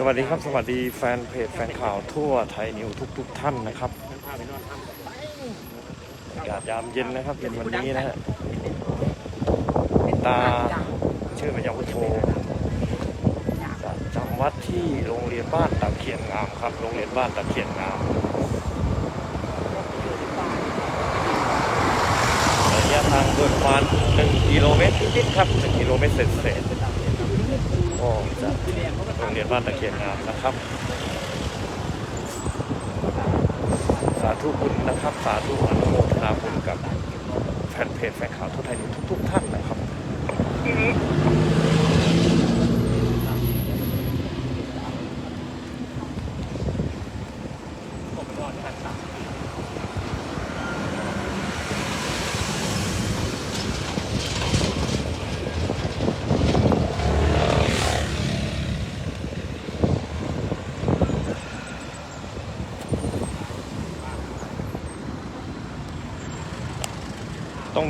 สวัสดีครับ สวัสดีแฟนเพจแฟนข่าวทั่วไทยนิวทุกทุกท่านนะครับอากาศยามเย็นนะครับเย็นวันนี้นะฮะตาชื่อเป็นยาวุโทจะจำวัดที่โรงเรียนบ้านตะเคียนงามครับ โรงเรียนบ้านตะเคียนงามระยะทางโดยประมาณ1กิโลเมตรนิดๆครับ1กิโลเมตรเศษๆ ก็จะโรงเรียนบ้านตะเคียนงามนะครับ สาธุบุญนะครับ สาธุอนุโมทนาบุญกับแฟนเพจแฟนข่าวทั่วไทยทุกๆท่านนะครับ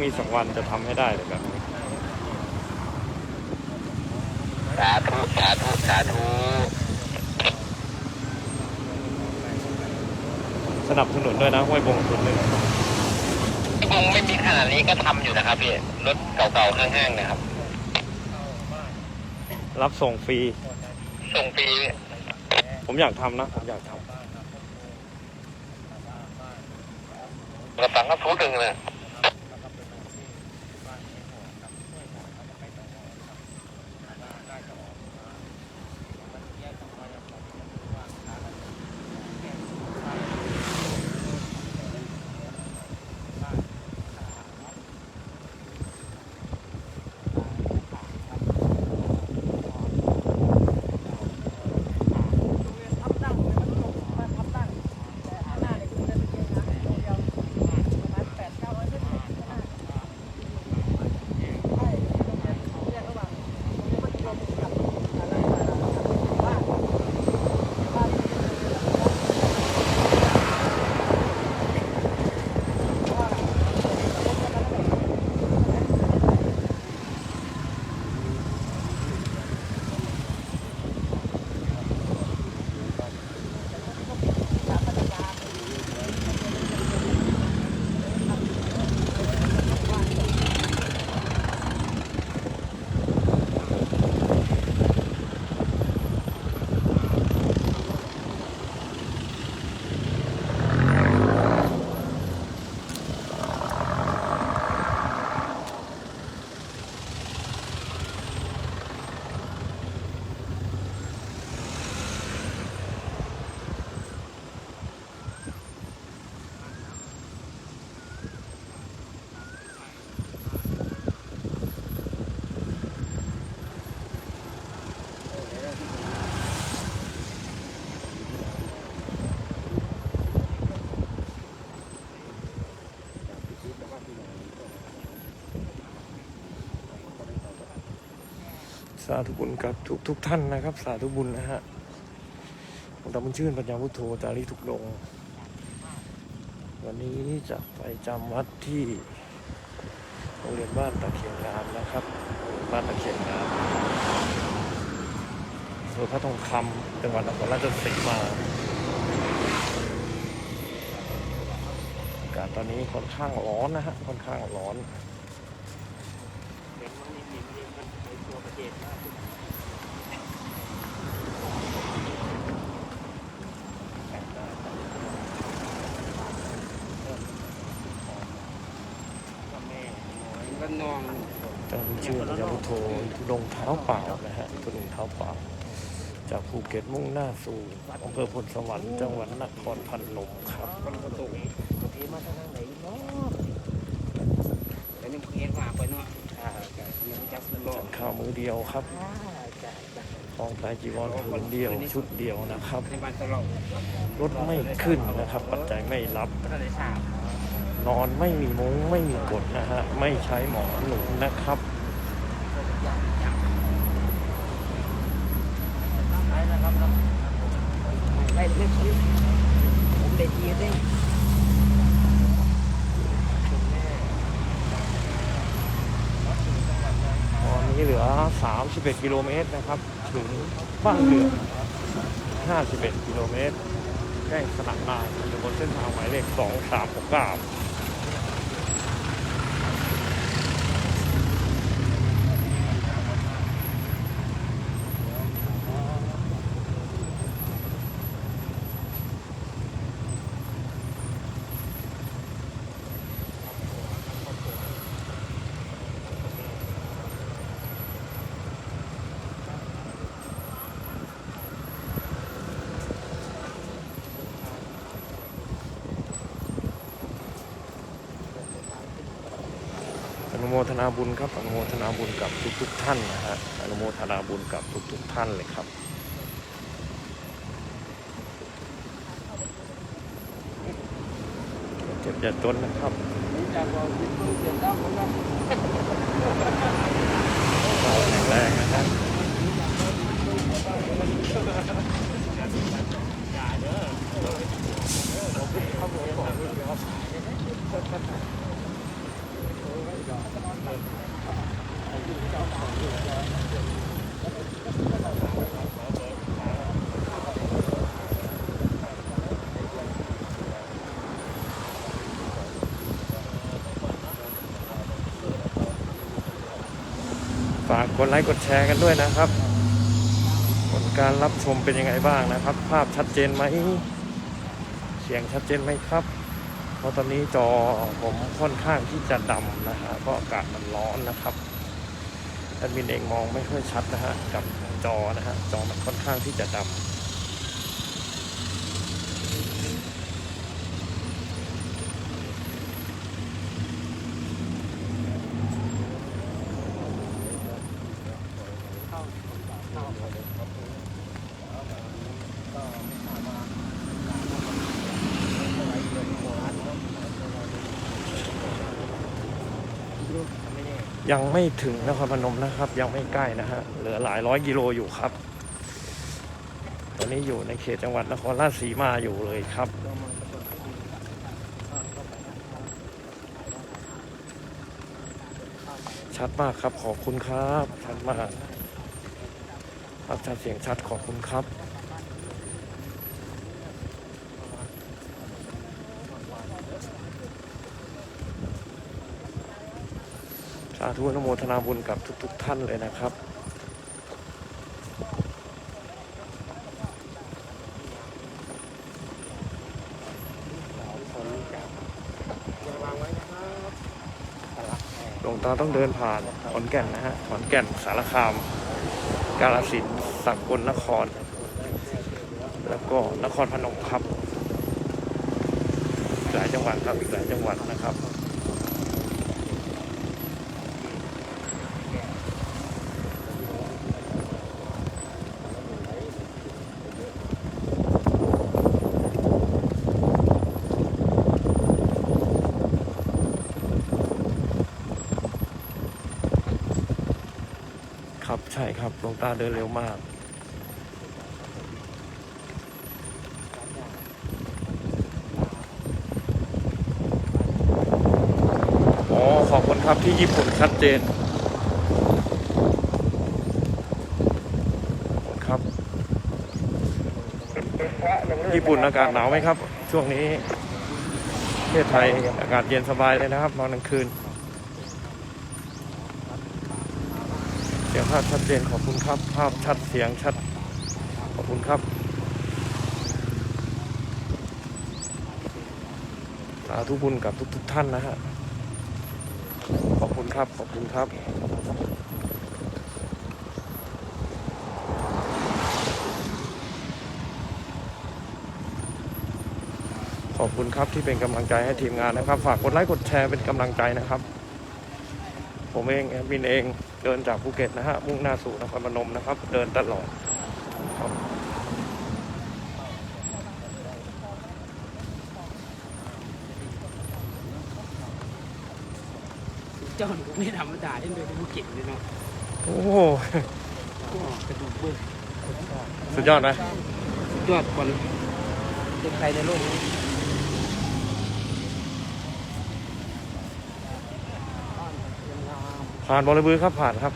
ต้องมีสักวันจะทำให้ได้เลยแบบนี้สาธุสาธุสาธุสนับสนุนด้วยนะห้วยบงทุนหนึ่งคงไม่มีขนาดนี้ก็ทำอยู่นะครับพี่รถเก่าๆข้างๆนะครับ รับส่งฟรี ส่งฟรีผมอยากทำนะ ผมอยากทำ กระสังก็ฟูดหนึ่งเลย สาธุบุญกับทุกทุกท่านนะครับ สาธุบุญนะฮะผมตาบุญชื่นปัญญาพุทโธจารีทุกดง วันนี้จะไปจำวัดที่โรงเรียนบ้านตะเคียนงามนะครับบ้านตะเคียนงามอำเภอพระทองคำจังหวัดนครราชสีมาอากาศตอนนี้ค่อนข้างร้อนนะฮะค่อนข้างร้อน ก็นองจำชื่อยาวุโททุดงเท้าเปล่านะฮะทุดงเท้าเปล่า จากภูเก็ตมุ่งหน้าสู่อำเภอพลสวรรค์จังหวัดนครพนมครับข้าวมือเดียวครับจ้ะจ้ะทองไตรจีวรผืนเดียวชุดเดียวนะครับ รถไม่ขึ้นนะครับ ปัจจัยไม่รับ นอนไม่มีมุ้งไม่มีกดนะฮะ ไม่ใช้หมอนหนุนนะครับได้เรื่องชีวิตผมได้ทีได้ตอนนี้เหลือ 31 กิโลเมตรนะครับ ถึงบ้านเดือ51 กิโลเมตรใกล้สนามนายอยู่บนเส้นทางหมายเลข 2369 อ นุโมทนาบุญครับอนุโมทนาบุญกับทุกๆท่านนะฮะอนุโมทนาบุญกับทุกๆท่านเลยครับเจ็บอย่าจนนะครับจากว่าเก็บได้ของเราเราแข็งแรงนะครับ ฝากกดไลค์กดแชร์กันด้วยนะครับ ผลการรับชมเป็นยังไงบ้างนะครับ ภาพชัดเจนไหม เสียงชัดเจนไหมครับ เพราะตอนนี้จอผมค่อนข้างที่จะดำนะฮะเพราะอากาศมันร้อนนะครับแอดมินเองมองไม่ค่อยชัดนะฮะกับจอนะฮะจอมันค่อนข้างที่จะดำ ยังไม่ถึงนครพนมนะครับ ยังไม่ใกล้นะฮะเหลือหลายร้อยกิโลอยู่ครับ ตอนนี้อยู่ในเขตจังหวัดนครราชสีมาอยู่เลยครับชัดมากครับ ขอบคุณครับ ชัดมากภาพชัดเสียงชัดขอบคุณครับ สาธุนโมทนาบุญกับทุกๆท่านเลยนะครับ หลวงตาต้องเดินผ่านขอนแก่นนะฮะ ขอนแก่นสารคาม กาฬสินธุ์สกลนคร แล้วก็นครพนมครับ หลายจังหวัดครับอีกหลายจังหวัดนะครับ ครับหลวงตาเดินเร็วมาก อ๋อ ขอบคุณครับที่ญี่ปุ่นชัดเจนขอบคุณครับ ญี่ปุ่นอากาศหนาวไหมครับ ช่วงนี้ประเทศไทยอากาศเย็นสบายเลยนะครับนอนกลางคืน เสียง ภาพชัดเจนขอบคุณครับ ภาพชัดเสียงชัด ขอบคุณครับสาธุบุญกับทุกๆท่านนะฮะ ขอบคุณครับ ขอบคุณครับ ขอบคุณครับที่เป็นกำลังใจให้ทีมงานนะครับ ฝากกดไลค์กดแชร์เป็นกำลังใจนะครับ ผมเองแอดมินเอง เดินจากภูเก็ตนะฮะมุ่งหน้าสู่นครพนมนะครับ เดินตลอดครับเจ้าหนูไม่ธรรมดาเล่นโดยผู้เก่งเลยเนาะโอ้โหก็กระดูกเบิ้ลสุดยอดนะยอดคนเด็กใครในโลกนี้ ผ่านบอลบือครับผ่านครับ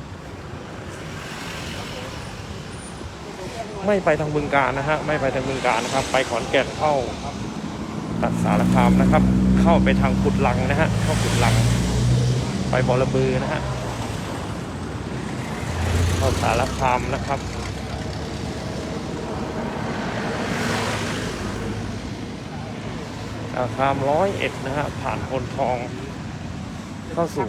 ไม่ไปทางบึงการนะฮะไม่ไปทางบึงการนะครับ ไปขอนแก่นเข้าตัดสารคามนะครับ เข้าไปทางกุดลังนะฮะเข้ากุดลัง ไปบอระบือนะฮะเข้าสารคามนะครับสารคามร้อยเอ็ดนะฮะผ่านพลทองเข้าสู่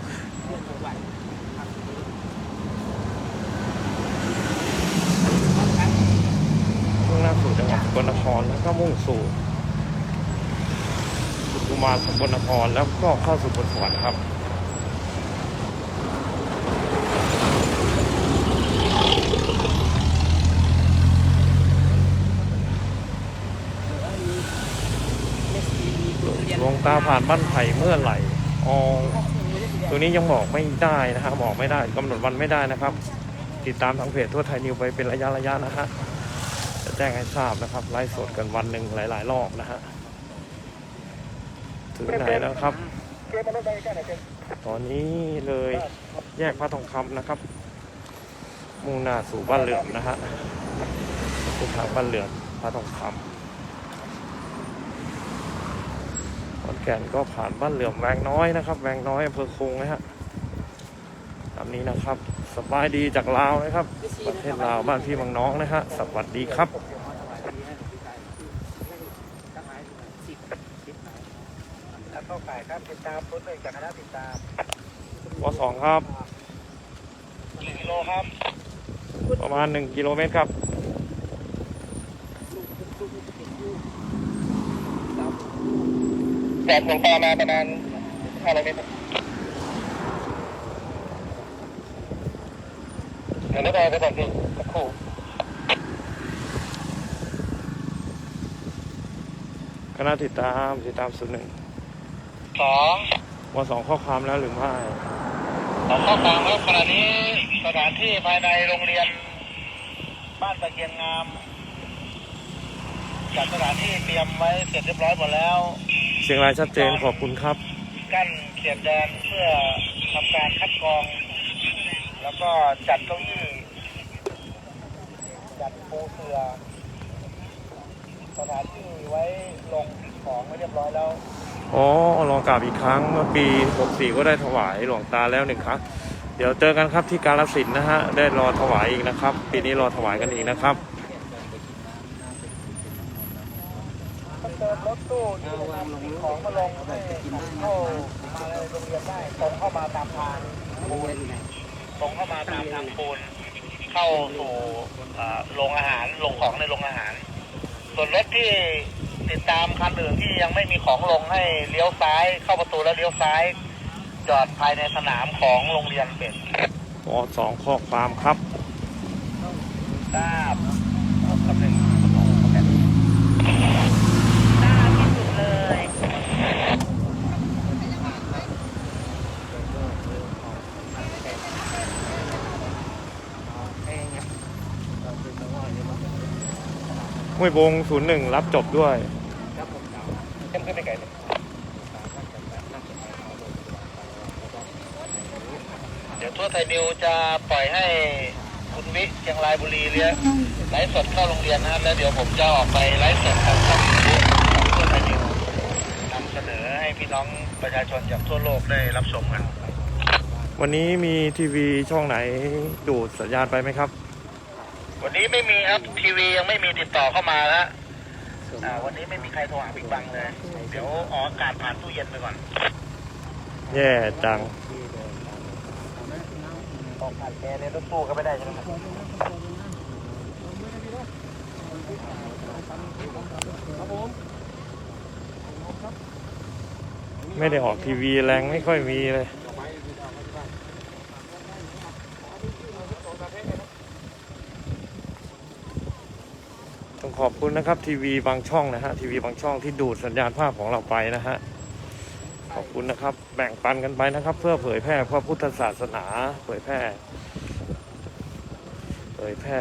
มุ่งหน้าสู่จังหวัดสกลนครแล้วก็มุ่งสู่สุมานสกลนครแล้วก็เข้าสู่บนสวรรค์ครับหลวงตาผ่านบ้านไผ่เมื่อไหร่ออตัวนี้ยังบอกไม่ได้นะฮะบอกไม่ได้กำหนดวันไม่ได้นะครับ ติดตามทางเพจทั่วไทยนิวไปเป็นระยะระยะนะฮะ แจ้งให้ทราบนะครับไลฟ์สดกันวันหนึ่งหลาย ๆ รอบนะฮะถึงไหนแล้วครับ ตอนนี้เลยแยกพระทองคำนะครับ มุ่งหน้าสู่บ้านเหลื่อมนะฮะสู่ทางบ้านเหลื่อมพระทองคำขอนแก่นก็ผ่านบ้านเหลื่อมแวงน้อยนะครับแวงน้อยอำเภอคงนะฮะามนี้นะครับ สบายดีจากลาวนะครับ ประเทศลาวบ้านพี่บางน้องนะฮะ สวัสดีครับวเข้าข่ายครับติดตามพ้นหนึ่งจากคณะติดตามวสองครับกี่กิโลครับ ประมาณหนึ่งกิโลเมตรครับจากหลวงตามาประมาณห้าร้อยเมตร เดี๋ยวไม่ได้ไปก่อนสิสักครู่คณะติดตามติดตามสุดหนึ่งสองวสองข้อความแล้วหรือไม่ของข้อความครับขณะนี้สถานที่ภายในโรงเรียน บ้านตะเกียงงามจัดสถานที่เตรียมไว้เสร็จเรียบร้อยหมดแล้วเชียงรายชัดเจนขอบคุณครับ กั้นเขตแดนเพื่อทำการคัดกรอง แล้วก็จัดเก้าอี้ จัดปูเสือสถานที่ไว้ลงของไว้เรียบร้อยแล้ว อ๋อรอกราบอีกครั้งเมื่อปี 64 ก็ได้ถวายหลวงตาแล้วหนึ่งครั้ง เดี๋ยวเจอกันครับที่กาลสินธุ์นะฮะ ได้รอถวายอีกนะครับ ปีนี้รอถวายกันอีกนะครับเติมรถตู้ที่นำของมาลงให้เข้ามาในโรงเรียนได้ตรงเข้ามาตามทางปูนตรงเข้ามาตามทางปูน เข้าสู่อ่าโรงอาหารลงของในโรงอาหาร ส่วนรถที่ติดตามคันอื่นที่ยังไม่มีของลงให้เลี้ยวซ้าย เข้าประตูแล้วเลี้ยวซ้าย จอดภายในสนามของโรงเรียนเป็นวสองข้อความครับทราบตำแหน่ง น่ารักที่สุดเลย ห้วยบง01รับจบด้วยเข้มขึ้นไปไกลเลยเดี๋ยวทั่วไทยนิวจะปล่อยให้คุณวิเชียงรายบุรีเลี้ยไลฟ์สดเข้าโรงเรียนนะครับ แล้วเดี๋ยวผมจะออกไปไลฟ์สดกับช่องยูทูบของทั่วไทยนิวนำเสนอให้พี่น้องประชาชนจากทั่วโลกได้รับชมกันวันนี้มีทีวีช่องไหนดูดสัญญาณไปไหมครับ วันนี้ไม่มีครับทีวียังไม่มีติดต่อเข้ามาแล้วอ่าวันนี้ไม่มีใครโทรหาบิ๊กบังเลย เดี๋ยวออกอากาศผ่านตู้เย็นไปก่อน แย่จังออกผ่านแอร์ในรถตู้ก็ไม่ได้ใช่ไหมครับไม่ได้ออกทีวีแรงไม่ค่อยมีเลย องขอบคุณนะครับทีวีบางช่องนะฮะทีวีบางช่องที่ดูดสัญญาณภาพของเราไปนะฮะขอบคุณนะครับ แบ่งปันกันไปนะครับ เพื่อเผยแพร่พระพุทธศาสนา เผยแพร่ เผยแพร่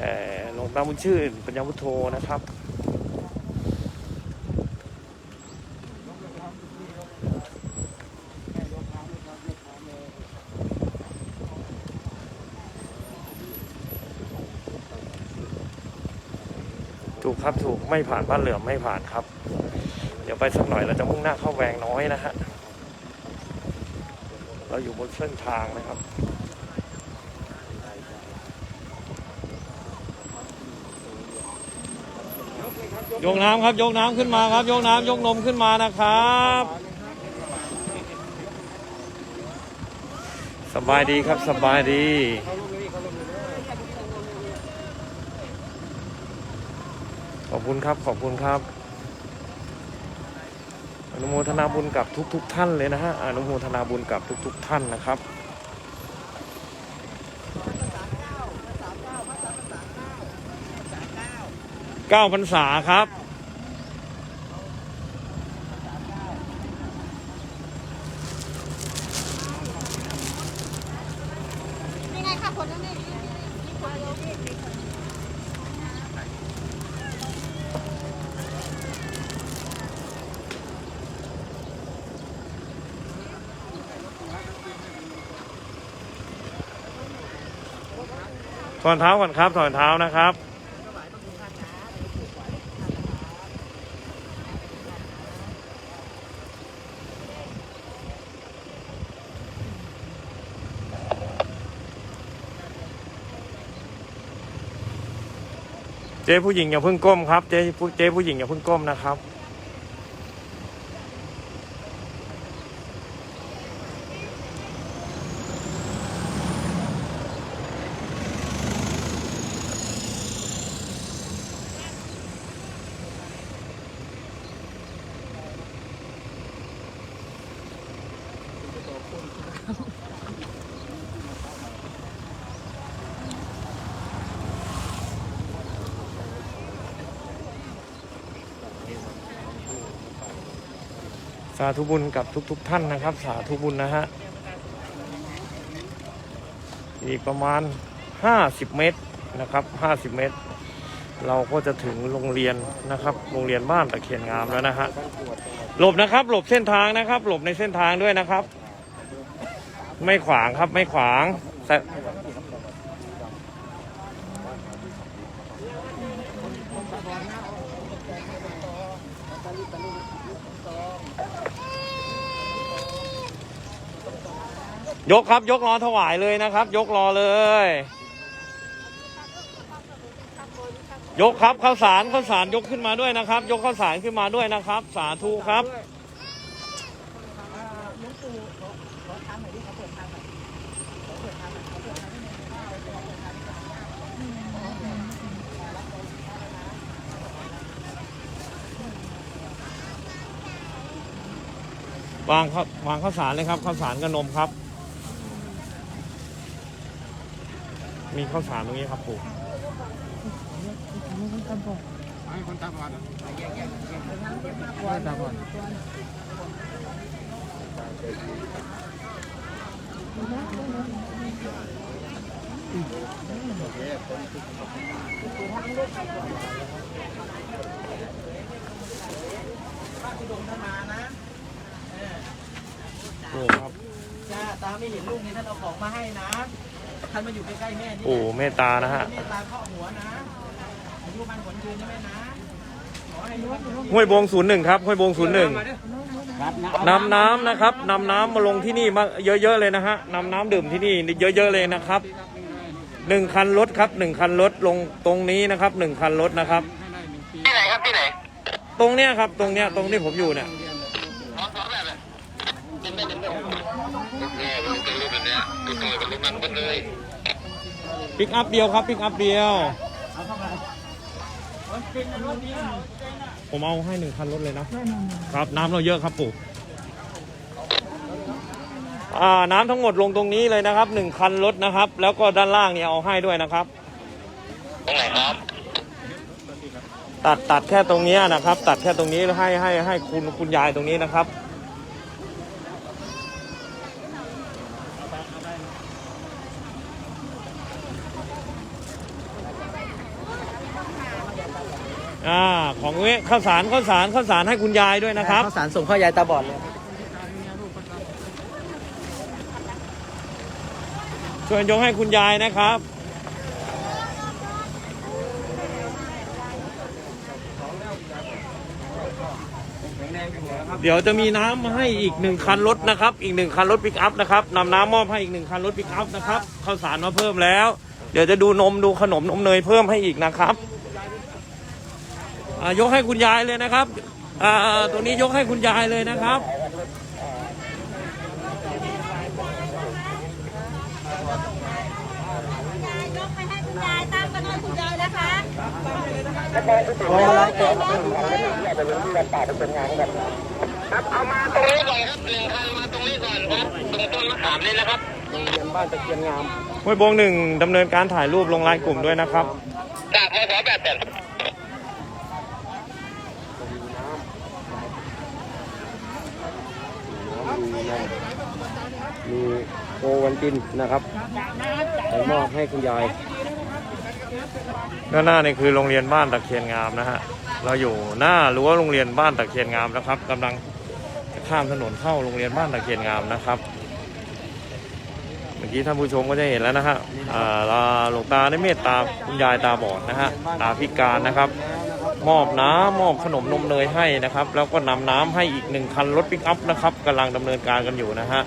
หลวงตาบุญชื่นปัญญาวุทโธนะครับ ครับถูกไม่ผ่านบ้านเหลื่อมไม่ผ่านครับ เดี๋ยวไปสักหน่อยเราจะมุ่งหน้าเข้าแวงน้อยนะฮะเราอยู่บนเส้นทางนะครับยกน้ำครับยกน้ำขึ้นมาครับยกน้ำยกนมขึ้นมานะครับ สบายดีครับสบายดี อบคุณครับ ขอบคุณครับ อนุโมทนาบุญกับทุกๆทท่านเลยนะฮะ อนุโมทนาบุญกับทุกๆทท่านนะครับเก้าพรรษาครับ นี่ไงค่ะคนนั้นนี่มีคนเดียวพี่ ถอนเท้าก่อนครับถอนเท้านะครับ เจ๊ผู้หญิงอย่าเพิ่งก้มครับ เจ๊ผู้เจ๊ผู้หญิงอย่าเพิ่งก้มนะครับาธุบุญกับทุกๆทท่านนะครับ สาธุบุญนะฮะอีกประมาณ 50 เมตรนะครับ 50 เมตร เราก็จะถึงโรงเรียนนะครับ โรงเรียนบ้านตะเคียนงามแล้วนะฮะหลบนะครับ หลบเส้นทางนะครับ หลบในเส้นทางด้วยนะครับ ไม่ขวางครับไม่ขวางแต่ ยกครับยกรอถวายเลยนะครับ ยกรอเลย ยกครับข้าวสารข้าวสารยกขึ้นมาด้วยนะครับ ยกข้าวสารขึ้นมาด้วยนะครับ สาธุครับวางข้าววางข้าวสารเลยครับข้าวสารกับนมครับ มีข้าวสารตรงนี้ครับปู่ให้คนตาบอดเหรอตาบอดโอ้ครับจ้าตาไม่เห็นลูกนี่ท่านเอาของมาให้นะ ท่านมาอยู่ใกล้ๆแม่นี่ปู่เมตตานะฮะแม่ตาเคาะหัวนะอายุมันขนยืนนะแม่นะขอให้ลูกห้วยบงศูนย์หนึ่งครับห้วยบงศูนย์หนึ่งครับนะนำน้ำนะครับนำน้ำมาลงที่นี่มาเยอะๆเลยนะฮะนำน้ำดื่มที่นี่เยอะๆเลยนะครับหนึ่งคันรถครับหนึ่งคันรถลงตรงนี้นะครับหนึ่งคันรถนะครับ ที่ไหนครับที่ไหน ตรงเนี้ยครับตรงเนี้ยตรงที่ผมอยู่เนี่ย น้องน้องแบบเป็นได้เป็นได้เออมันเป็นรูปแบบเนี้ยดูตัวเป็นรูปนั้นหมดเลย ปิกอัพเดียวครับปิกอัพเดียวเอาเข้ามามันเป็นรถเดียว ผมเอาให้หนึ่งคันรถเลยนะครับ น้ำเราเยอะครับปู่อ่าน้ำทั้งหมดลงตรงนี้เลยนะครับหนึ่งคันรถนะครับ แล้วก็ด้านล่างเนี่ยเอาให้ด้วยนะครับตรงไหนครับ ตัดตัดแค่ตรงเนี้ยนะครับ ตัดแค่ตรงนี้แล้วให้ให้ให้คุณคุณยายตรงนี้นะครับ อ่าของเวข้าวสารข้าวสารข้าวสารให้คุณยายด้วยนะครับข้าวสารส่งข้าวยายตาบอดเลย ช่วยยกให้คุณยายนะครับ เดี๋ยวจะมีน้ำมาให้อีกหนึ่งคันรถนะครับ อีกหนึ่งคันรถปิกอัพนะครับนำน้ำมอบให้อีกหนึ่งคันรถปิกอัพนะครับข้าวสารมาเพิ่มแล้ว เดี๋ยวจะดูนมดูขนมนมเนยเพิ่มให้อีกนะครับ ยกให้คุณยายเลยนะครับอ่าตัวนี้ยกให้คุณยายเลยนะครับยกไปให้คุณยายตามกันหน่อยคุณยายนะคะครับเอามาตรงนี้ก่อนครับหนึ่งคันมาตรงนี้ก่อนครับตรงต้นมะขามนี่นะครับโรงเรียนบ้านตะเคียนงามห้วยบงหนึ่งดำเนินการถ่ายรูปลงไลน์กลุ่มด้วยนะครับ จากมสแปดแปด มีโอวันตินนะครับไปมอบให้คุณยายด้านหน้านี่คือโรงเรียนบ้านตะเคียนงามนะฮะ เราอยู่หน้ารั้วโรงเรียนบ้านตะเคียนงามนะครับกำลังจะข้ามถนนเข้าโรงเรียนบ้านตะเคียนงามนะครับ เมื่อกี้ท่านผู้ชมก็จะเห็นแล้วนะฮะอ่าหลวงตาได้เมตตาคุณยายตาบอดนะฮะ ตาพิการนะครับ มอบน้ำมอบขนมนมเนยให้นะครับ แล้วก็นำน้ำให้อีกหนึ่งคันรถปิกอัพนะครับกำลังดำเนินการกันอยู่นะฮะ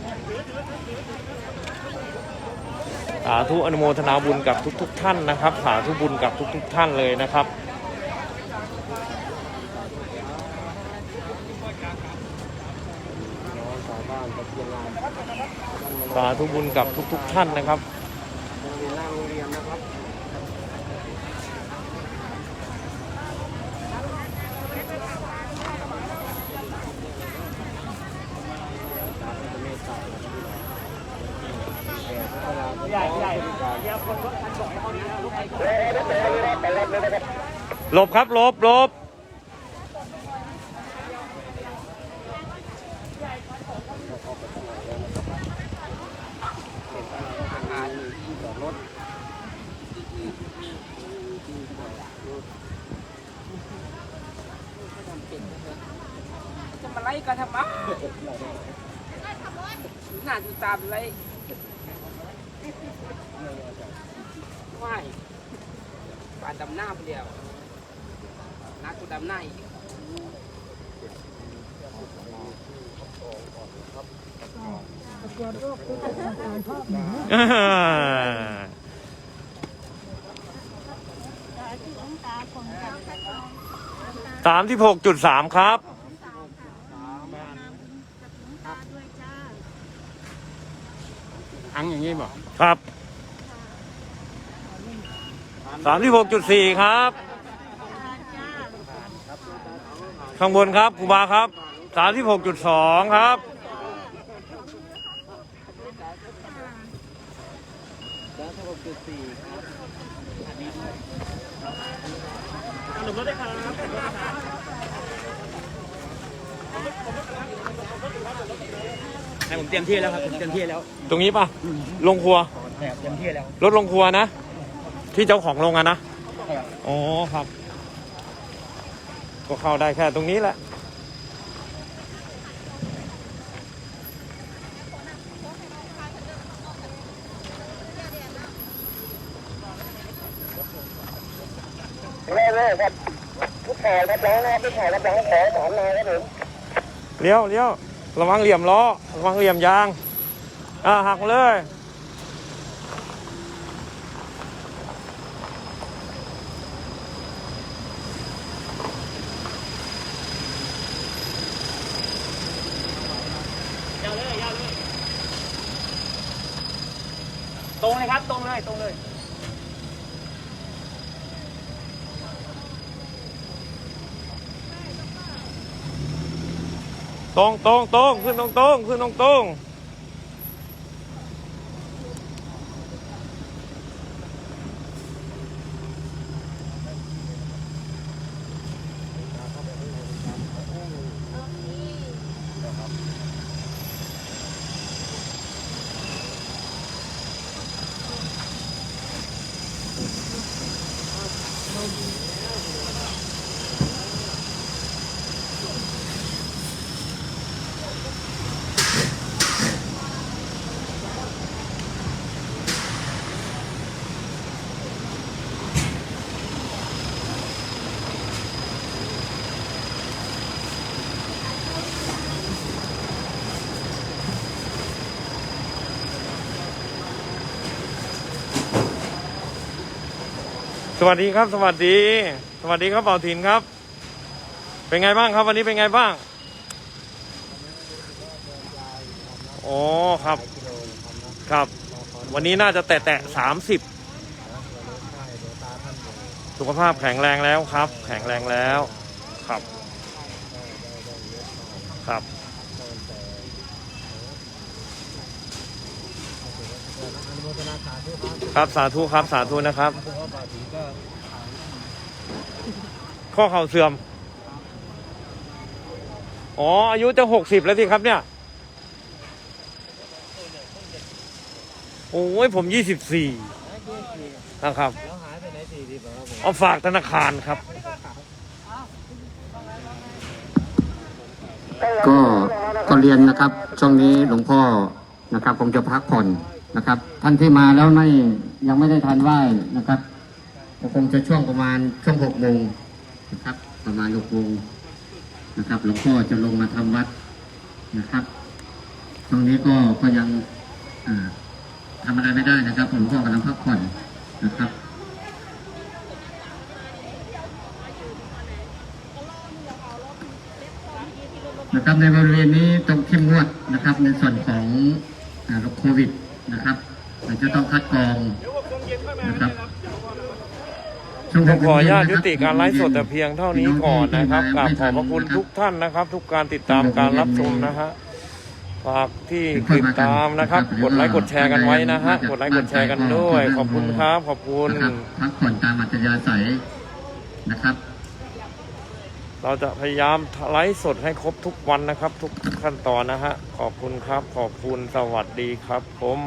สาธุอนุโมทนาบุญกับทุก ๆ ท่านนะครับ สาธุบุญกับทุก ๆ ท่านเลยนะครับสาธุบุญกับทุก ๆ ท่านนะครับ หลบครับหลบหลบจะมาไล่กันทำไมน่าจะตามไล่ไม่ปาดดำหน้าไปเดียว นักกูดำหน้าอีกอ่าสามที่หกจุดสามครับ อังอย่างนี้บ่ครับสามที่หกจุดสี่ครับ ข้างบนครับครูบาครับสามที่หกจุดสองครับ ให้ผมเตรียมที่แล้วครับผมเตรียมที่แล้วตรงนี้ป่ะลงครัวเตรียมที่แล้ว รถลงครัวนะ ที่เจ้าของโรงงานนะ อ๋อครับ ก็เข้าได้แค่ตรงนี้แหละเรื่อยๆครับทุกแถวรับรองนะครับทุกแถวรับรองขอสอนนายครับผมเลี้ยวเลี้ยวระวังเหลี่ยมล้อ ระวังเหลี่ยมยาง อ่าหักเลย ตรงเลยครับ ตรงเลย ตรงเลย ตรงตรงตรงขึ้นตรงตรงขึ้นตรงตรง วัสดีครับ สวัสดี สวัสดีครับเป่าถินครับ เป็นไงบ้างครับ วันนี้เป็นไงบ้างอ๋อครับครับ วันนี้น่าจะแตะแตะสามสิบสุขภาพแข็งแรงแล้วครับ แข็งแรงแล้ว ครับ ครับ ครับสาธุครับสาธุนะครับ ข้อเข่าเสื่อม อ๋อ อายุจะหกสิบแล้วสิครับเนี่ย โอ้ยผมยี่สิบสี่นะครับเอาฝากธนาคารครับ ก็ก็เรียนนะครับ ช่วงนี้หลวงพ่อนะครับคงจะพักผ่อน นะครับ ท่านที่มาแล้วไม่ยังไม่ได้ทานไหว้นะครับก็คงจะช่วงประมาณช่วงหกโมงนะครับ ประมาณหกโมงนะครับหลวงพ่อจะลงมาทำวัดนะครับ ตรงนี้ก็ก็ยังอ่าทำอะไรไม่ได้นะครับหลวงพ่อกำลังพักผ่อนนะครับนะครับในบริเวณนี้ต้องเข้มงวดนะครับในส่วนของโรคโควิด นะครับอาจจะต้องคัดกรองนะครับช่วงผหมกขโมองอนุเย็ญาตนะยุครับติการไลฟ์สดแต่เพียงเท่านี้ก่อนนะครับกราบขอบพระคุณทุกท่านนะครับ ทุกการติดตามการรับชมนะฮะฝากที่ติดตามนะครับ กดไลค์กดแชร์กันไว้นะฮะกดไลค์กดแชร์กันด้วย ขอบคุณครับขอบคุณนะครับพักผ่อนตามอัธยาศัยนะครับ เราจะพยายามไลฟ์สดให้ครบทุกวันนะครับ ทุกขั้นตอนนะฮะ ขอบคุณครับ ขอบคุณสวัสดีครับผม